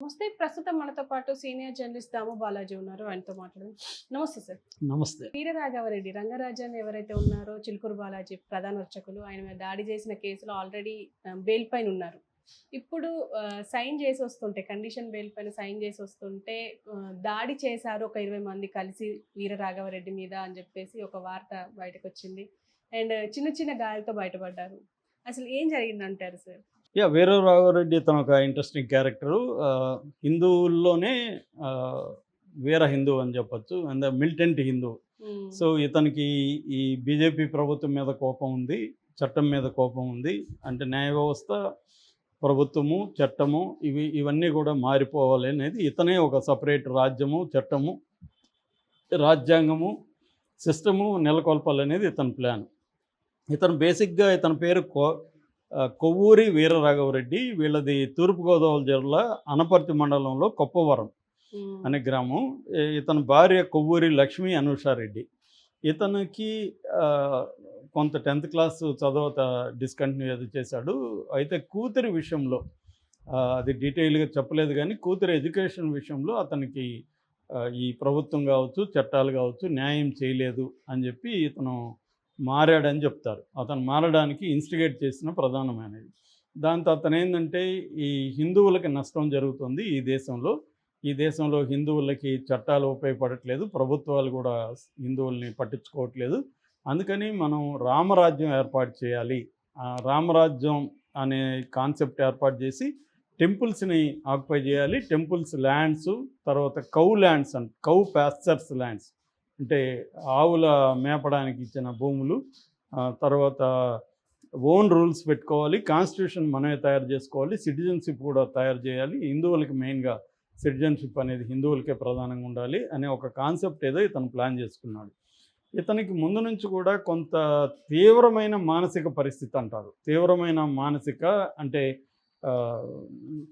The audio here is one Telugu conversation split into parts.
నమస్తే. ప్రస్తుతం మనతో పాటు సీనియర్ జర్నలిస్ట్ దాము బాలాజీ ఉన్నారు. ఆయనతో మాట్లాడదాం. నమస్తే సార్. నమస్తే. వీరరాఘవరెడ్డి రంగరాజన్ ఎవరైతే ఉన్నారో చిలుకూరు బాలాజీ ప్రధాన అర్చకులు ఆయన దాడి చేసిన కేసులో ఆల్రెడీ బెయిల్ పైన ఉన్నారు. ఇప్పుడు సైన్ చేసి వస్తుంటే కండిషన్ బెయిల్ పైన సైన్ చేసి వస్తుంటే దాడి చేశారు ఒక ఇరవై మంది కలిసి వీరరాఘవరెడ్డి మీద అని చెప్పేసి ఒక వార్త బయటకు వచ్చింది అండ్ చిన్న చిన్న గాయాలతో బయటపడ్డారు. అసలు ఏం జరిగిందంటారు సార్? యా వీరరాఘవరెడ్డి తన ఒక ఇంట్రెస్టింగ్ క్యారెక్టరు హిందువుల్లోనే వీర హిందూ అని చెప్పొచ్చు. And militant Hindu. Um, so ఇతనికి ఈ బీజేపీ ప్రభుత్వం మీద కోపం ఉంది చట్టం మీద కోపం ఉంది. అంటే న్యాయ వ్యవస్థ ప్రభుత్వము చట్టము ఇవి ఇవన్నీ కూడా మారిపోవాలి అనేది ఇతనే ఒక సపరేట్ రాజ్యము చట్టము రాజ్యాంగము సిస్టము నెలకొల్పాలనేది ఇతని ప్లాన్ ఇతను బేసిక్గా ఇతని పేరు కో కొవ్వూరి వీరరాఘవరెడ్డి వీళ్ళది తూర్పుగోదావరి జిల్లా అనపర్తి మండలంలో కొప్పవరం అనే గ్రామం. ఇతని భార్య కొవ్వూరి లక్ష్మీ అనూషారెడ్డి. ఇతనికి కొంత టెన్త్ క్లాస్ చదవత డిస్కంటిన్యూ అది చేశాడు. అయితే కూతురి విషయంలో అది డీటెయిల్గా చెప్పలేదు కానీ కూతురి ఎడ్యుకేషన్ విషయంలో అతనికి ఈ ప్రభుత్వం కావచ్చు చట్టాలు కావచ్చు న్యాయం చేయలేదు అని చెప్పి ఇతను మారాడని చెప్తారు. అతను మారడానికి ఇన్స్టిగేట్ చేసిన ప్రధానమైనది. దాంతో అతను ఏంటంటే ఈ హిందువులకి నష్టం జరుగుతుంది ఈ దేశంలో. ఈ దేశంలో హిందువులకి చట్టాలు ఉపయోగపడట్లేదు. ప్రభుత్వాలు కూడా హిందువుల్ని పట్టించుకోవట్లేదు. అందుకని మనం రామరాజ్యం ఏర్పాటు చేయాలి. రామరాజ్యం అనే కాన్సెప్ట్ ఏర్పాటు చేసి టెంపుల్స్ని ఆక్యుపై చేయాలి. టెంపుల్స్ ల్యాండ్స్ తర్వాత cow lands and cow pastures lands. అంటే ఆవుల మేపడానికి ఇచ్చిన భూములు తర్వాత ఓన్ రూల్స్ పెట్టుకోవాలి కాన్స్టిట్యూషన్ మనమే తయారు చేసుకోవాలి సిటిజన్షిప్ కూడా తయారు చేయాలి హిందువులకి మెయిన్గా సిటిజన్షిప్ అనేది హిందువులకే ప్రధానంగా ఉండాలి అనే ఒక కాన్సెప్ట్ ఏదో ఇతను ప్లాన్ చేసుకున్నాడు. ఇతనికి ముందు నుంచి కూడా కొంత తీవ్రమైన మానసిక పరిస్థితి అంటారు. తీవ్రమైన మానసిక అంటే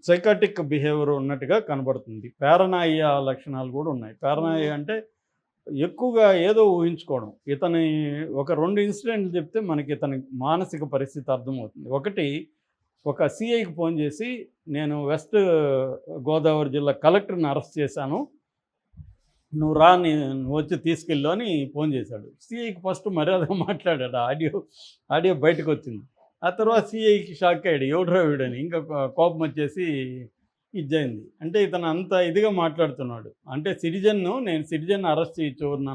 సైకాటిక్ బిహేవియర్ ఉన్నట్టుగా కనబడుతుంది. పారనాయ లక్షణాలు కూడా ఉన్నాయి. పారనాయ అంటే ఎక్కువగా ఏదో ఊహించుకోవడం. ఇతని ఒక రెండు ఇన్సిడెంట్లు చెప్తే మనకి ఇతని మానసిక పరిస్థితి అర్థమవుతుంది. ఒకటి ఒక సిఐకి ఫోన్ చేసి నేను వెస్ట్ గోదావరి జిల్లా కలెక్టర్ని అరెస్ట్ చేశాను. నువ్వు రా నేను నువ్వు వచ్చి తీసుకెళ్ళు అని ఫోన్ చేశాడు. సిఐకి ఫస్ట్ మర్యాద మాట్లాడాడు. ఆడియో ఆడియో బయటకు వచ్చింది. ఆ తర్వాత సిఐకి షాక్ అయ్యాడు. ఎవడ్రా వీడని ఇంకా కోపం వచ్చేసి ఇజ్జైంది అంటే ఇతను అంత ఇదిగా మాట్లాడుతున్నాడు. అంటే సిటిజన్ను నేను సిటిజన్ అరెస్ట్ చేయొచ్చు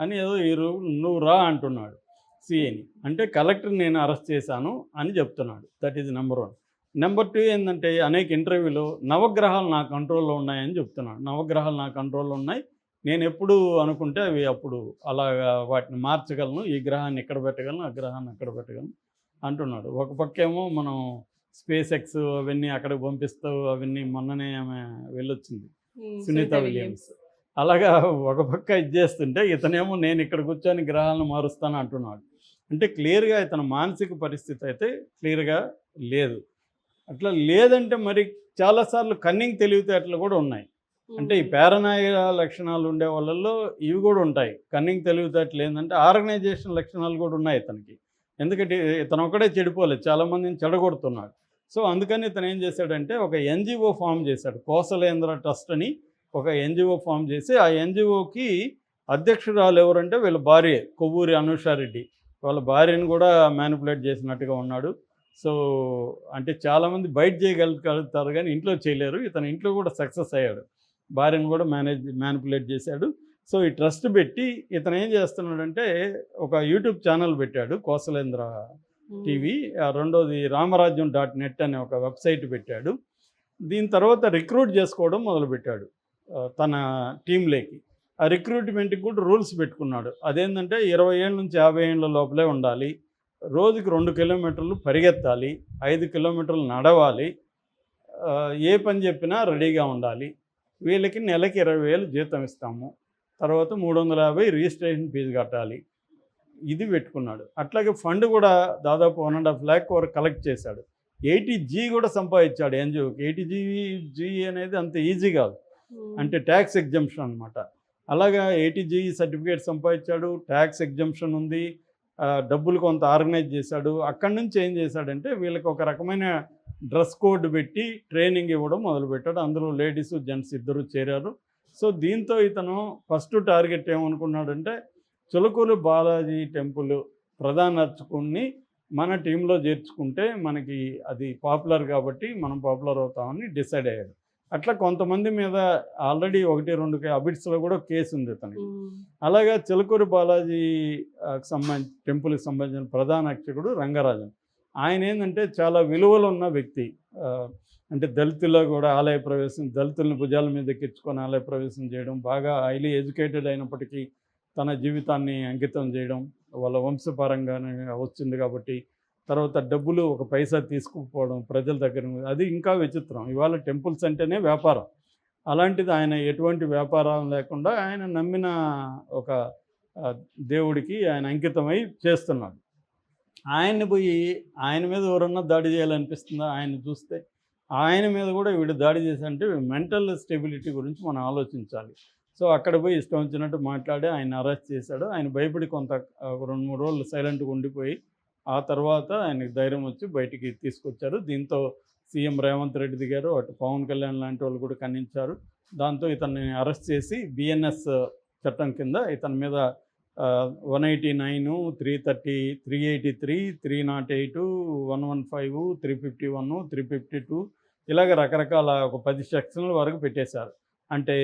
అని ఏదో ఈ నువ్వు రా అంటున్నాడు సిఏని అంటే కలెక్టర్ నేను అరెస్ట్ చేశాను అని చెప్తున్నాడు. That is number one number two ఏంటంటే అనేక ఇంటర్వ్యూలో నవగ్రహాలు నా కంట్రోల్లో ఉన్నాయని చెప్తున్నాడు. నవగ్రహాలు నా కంట్రోల్లో ఉన్నాయి. నేను ఎప్పుడు అనుకుంటే అవి అప్పుడు అలాగా వాటిని మార్చగలను. ఈ గ్రహాన్ని ఇక్కడ పెట్టగలను? ఆ గ్రహాన్ని అక్కడ పెట్టగలను? అంటున్నాడు. ఒక పక్కేమో మనం స్పేస్ ఎక్స్ అవన్నీ అక్కడికి పంపిస్తూ అవన్నీ మొన్ననే ఆమె వెళ్ళొచ్చింది. సునీత విలియమ్స్. అలాగా ఒక పక్క ఇది చేస్తుంటే ఇతనేమో నేను ఇక్కడ కూర్చొని గ్రహాలను మారుస్తాను అంటున్నాడు. అంటే క్లియర్గా ఇతని మానసిక పరిస్థితి అయితే క్లియర్గా లేదు. అట్లా లేదంటే మరి చాలాసార్లు కన్నింగ్ తెలివితేటలు కూడా ఉన్నాయి. అంటే ఈ పేరనాయ లక్షణాలు ఉండే వాళ్ళల్లో ఇవి కూడా ఉంటాయి. కన్నింగ్ తెలివితేటలు ఏంటంటే ఆర్గనైజేషన్ లక్షణాలు కూడా ఉన్నాయి ఇతనికి. ఎందుకంటే ఇతను ఒకడే చెడిపోలేదు. చాలామందిని చెడగొడుతున్నాడు. సో అందుకని ఇతను ఏం చేశాడంటే ఒక ఎన్జిఓ ఫామ్ చేశాడు కోసలేంద్ర ట్రస్ట్ అని ఒక ఎన్జిఓ ఫామ్ చేసి ఆ ఎన్జిఓకి అధ్యక్షురాలు ఎవరంటే వీళ్ళ భార్య కొవ్వూరి అనుషారెడ్డి. వాళ్ళ భార్యను కూడా మ్యానిపులేట్ చేసినట్టుగా ఉన్నాడు. సో అంటే చాలామంది బయట చేయగలుగుతారు కానీ ఇంట్లో చేయలేరు. ఇతను ఇంట్లో కూడా సక్సెస్ అయ్యాడు. భార్యను కూడా మేనేజ్ మ్యానిపులేట్ చేశాడు. సో ఈ ట్రస్ట్ పెట్టి ఇతను ఏం చేస్తున్నాడంటే ఒక యూట్యూబ్ ఛానల్ పెట్టాడు కోసలేంద్ర టీవీ రెండోది రామరాజ్యం డాట్ నెట్ అనే ఒక వెబ్సైట్ పెట్టాడు. దీని తర్వాత రిక్రూట్ చేసుకోవడం మొదలుపెట్టాడు తన టీంలోకి. ఆ రిక్రూట్మెంట్కి కూడా రూల్స్ పెట్టుకున్నాడు. అదేంటంటే ఇరవై ఏళ్ళ నుంచి యాభై ఏళ్ళ లోపలే ఉండాలి రోజుకి రెండు కిలోమీటర్లు పరిగెత్తాలి ఐదు కిలోమీటర్లు నడవాలి ఏ పని చెప్పినా రెడీగా ఉండాలి. వీళ్ళకి నెలకి ఇరవై వేలు జీతం ఇస్తాము. తర్వాత మూడు వందల యాభై రిజిస్ట్రేషన్ ఫీజు కట్టాలి. ఇది పెట్టుకున్నాడు. అట్లాగే ఫండ్ కూడా దాదాపు వన్ అండ్ హాఫ్ ల్యాక్ వరకు కలెక్ట్ చేశాడు. ఎయిటీ జీ కూడా సంపాదించాడు ఎన్జిఓకి ఎయిటీ జీ జీ అనేది అంత ఈజీ కాదు. అంటే ట్యాక్స్ ఎగ్జంప్షన్ అనమాట అలాగా ఏటీజీ సర్టిఫికేట్ సంపాదించాడు. ట్యాక్స్ ఎగ్జంప్షన్ ఉంది. డబ్బులు కొంత ఆర్గనైజ్ చేశాడు. అక్కడి నుంచి ఏం చేశాడంటే వీళ్ళకి ఒక రకమైన డ్రెస్ కోడ్ పెట్టి ట్రైనింగ్ ఇవ్వడం మొదలుపెట్టాడు. అందులో లేడీస్ జెంట్స్ ఇద్దరు చేరారు. సో దీంతో ఇతను ఫస్ట్ టార్గెట్ ఏమనుకున్నాడంటే చులకూరు బాలాజీ టెంపుల్ ప్రధాన అర్చకుడిని మన టీంలో చేర్చుకుంటే మనకి అది పాపులర్ కాబట్టి మనం పాపులర్ అవుతామని డిసైడ్ అయ్యాడు. అట్లా కొంతమంది మీద ఆల్రెడీ ఒకటి రెండు అబిట్స్లో కూడా కేసు ఉంది ఇతనికి ఉమ్. అలాగా చిలకూరు బాలాజీ ఆ, సంబంధించి టెంపుల్కి సంబంధించిన ప్రధాన అర్చకుడు రంగరాజన్. ఆయన ఏంటంటే చాలా విలువలు ఉన్న వ్యక్తి. అంటే దళితుల్లో కూడా ఆలయ ప్రవేశం దళితుల్ని భుజాల మీద ఎక్కించుకొని ఆలయ ప్రవేశం చేయడం బాగా హైలీ ఎడ్యుకేటెడ్ అయినప్పటికీ తన జీవితాన్ని అంకితం చేయడం వాళ్ళ వంశపరంగానే వచ్చింది కాబట్టి తర్వాత డబ్బులు ఒక పైసా తీసుకుపోవడం ప్రజల దగ్గర అది ఇంకా విచిత్రం. ఇవాళ టెంపుల్స్ అంటేనే వ్యాపారం. అలాంటిది ఆయన ఎటువంటి వ్యాపారం లేకుండా ఆయన నమ్మిన ఒక దేవుడికి ఆయన అంకితమై చేస్తున్నాడు. ఆయన్ని పోయి ఆయన మీద ఎవరన్నా దాడి చేయాలనిపిస్తుందా? ఆయన చూస్తే ఆయన మీద కూడా వీడు దాడి చేశారంటే మెంటల్ స్టెబిలిటీ గురించి మనం ఆలోచించాలి. సో అక్కడ పోయి ఇష్టం వచ్చినట్టు మాట్లాడి ఆయన అరెస్ట్ చేశాడు. ఆయన భయపడి కొంత రెండు మూడు రోజులు సైలెంట్గా ఉండిపోయి ఆ తర్వాత ఆయనకు ధైర్యం వచ్చి బయటికి తీసుకొచ్చారు. దీంతో సీఎం రేవంత్ రెడ్డి దిగారు అటు పవన్ కళ్యాణ్ లాంటి వాళ్ళు కూడా ఖండించారు. దాంతో ఇతన్ని అరెస్ట్ చేసి బిఎన్ఎస్ చట్టం కింద ఇతని మీద one eighty nine three thirty three eighty three three not eight one one five three fifty one three fifty two ఇలాగ రకరకాల ఒక పది సెక్షన్ల వరకు పెట్టేశారు. అంటే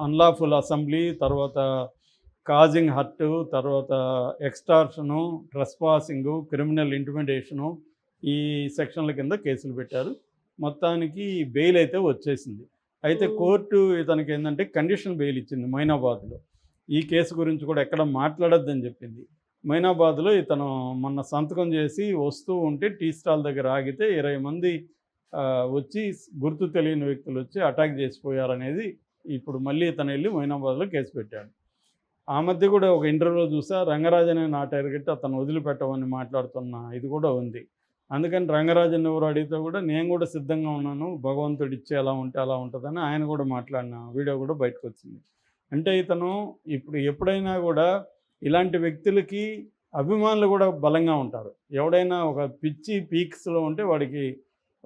అన్లాఫుల్ అసెంబ్లీ తర్వాత కాజింగ్ హర్ట్ తర్వాత ఎక్స్టార్షను ట్రెస్పాసింగు క్రిమినల్ ఇంటిమిడేషను ఈ సెక్షన్ల కింద కేసులు పెట్టారు. మొత్తానికి బెయిల్ అయితే వచ్చేసింది. అయితే. కోర్టు ఇతనికి ఏంటంటే కండిషన్ బెయిల్ ఇచ్చింది మైనాబాద్లో. ఈ కేసు గురించి కూడా ఎక్కడ మాట్లాడొద్దని చెప్పింది. మైనాబాద్లో ఇతను మొన్న సంతకం చేసి వస్తూ ఉంటే టీ స్టాల్ దగ్గర ఆగితే ఇరవై మంది వచ్చి గుర్తు తెలియని వ్యక్తులు వచ్చి అటాక్ చేసిపోయారనేది ఇప్పుడు మళ్ళీ తను వెళ్ళి మైనాబాద్లో కేసు పెట్టాడు. ఆ మధ్య కూడా ఒక ఇంటర్వ్యూలో చూసా రంగరాజన్ నా టార్గెట్ అతను వదిలిపెట్టమని మాట్లాడుతున్న ఇది కూడా ఉంది. అందుకని రంగరాజన్ ఎవరు అడిగితే కూడా నేను కూడా సిద్ధంగా ఉన్నాను భగవంతుడు ఇచ్చే ఎలా ఉంటే అలా ఉంటుందని ఆయన కూడా మాట్లాడిన వీడియో కూడా బయటకు వచ్చింది. అంటే ఇతను ఇప్పుడు ఎప్పుడైనా కూడా ఇలాంటి వ్యక్తులకి అభిమానులు కూడా బలంగా ఉంటారు. ఎవడైనా ఒక పిచ్చి పీక్స్లో ఉంటే వాడికి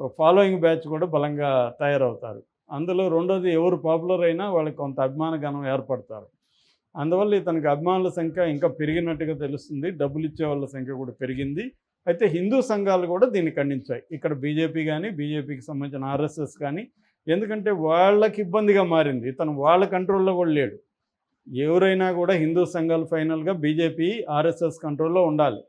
ఫాలోయింగ్ బ్యాచ్ కూడా బలంగా తయారవుతారు. అందులో రెండోది ఎవరు పాపులర్ అయినా వాళ్ళకి కొంత అభిమాన గణం ఏర్పడతారు. అందువల్ల ఇతనికి అభిమానుల సంఖ్య ఇంకా పెరిగినట్టుగా తెలుస్తుంది. డబ్బులు ఇచ్చే వాళ్ళ సంఖ్య కూడా పెరిగింది. అయితే హిందూ సంఘాలు కూడా దీన్ని ఖండించాయి. ఇక్కడ బీజేపీ కానీ బీజేపీకి సంబంధించిన ఆర్ఎస్ఎస్ కానీ ఎందుకంటే వాళ్ళకి ఇబ్బందిగా మారింది. ఇతను వాళ్ళ కంట్రోల్లో కూడా లేడు. ఎవరైనా కూడా హిందూ సంఘాలు ఫైనల్గా బీజేపీ ఆర్ఎస్ఎస్ కంట్రోల్లో ఉండాలి.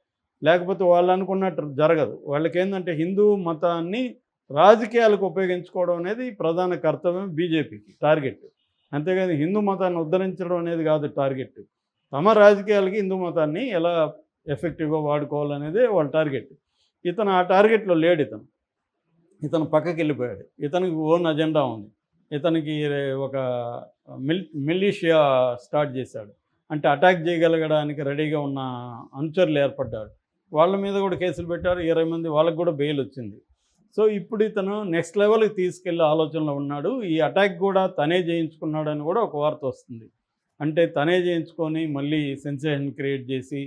లేకపోతే వాళ్ళు అనుకున్నట్టు జరగదు. వాళ్ళకి ఏంటంటే హిందూ మతాన్ని రాజకీయాలకు ఉపయోగించుకోవడం అనేది ప్రధాన కర్తవ్యం బీజేపీకి టార్గెట్. అంతేగాని హిందూ మతాన్ని ఉద్ధరించడం అనేది కాదు టార్గెట్. తమ రాజకీయాలకి హిందూ మతాన్ని ఎలా ఎఫెక్టివ్గా వాడుకోవాలనేదే వాళ్ళ టార్గెట్. ఇతను ఆ టార్గెట్లో లేడు ఇతను. ఇతను పక్కకి వెళ్ళిపోయాడు ఇతనికి ఓన్ అజెండా ఉంది. ఇతనికి ఒక మిల్ మిలీషియా స్టార్ట్ చేశాడు. అంటే అటాక్ చేయగలగడానికి రెడీగా ఉన్న అనుచరులు ఏర్పడ్డారు. వాళ్ళ మీద కూడా కేసులు పెట్టారు. ఇరవై మంది వాళ్ళకి కూడా బెయిల్ వచ్చింది. సో ఇప్పుడు ఇతను నెక్స్ట్ లెవెల్కి తీసుకెళ్ళే ఆలోచనలో ఉన్నాడు. ఈ అటాక్ కూడా తనే చేయించుకున్నాడని కూడా ఒక వార్త వస్తుంది. అంటే తనే చేయించుకొని మళ్ళీ సెన్సేషన్ క్రియేట్ చేసి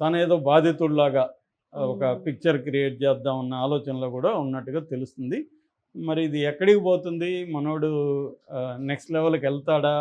తనేదో బాధితుడిలాగా ఒక. పిక్చర్ క్రియేట్ చేద్దాం అన్న ఆలోచనలో కూడా ఉన్నట్టుగా తెలుస్తుంది. మరి ఇది ఎక్కడికి పోతుంది? మనోడు నెక్స్ట్ లెవెల్కి వెళ్తాడా?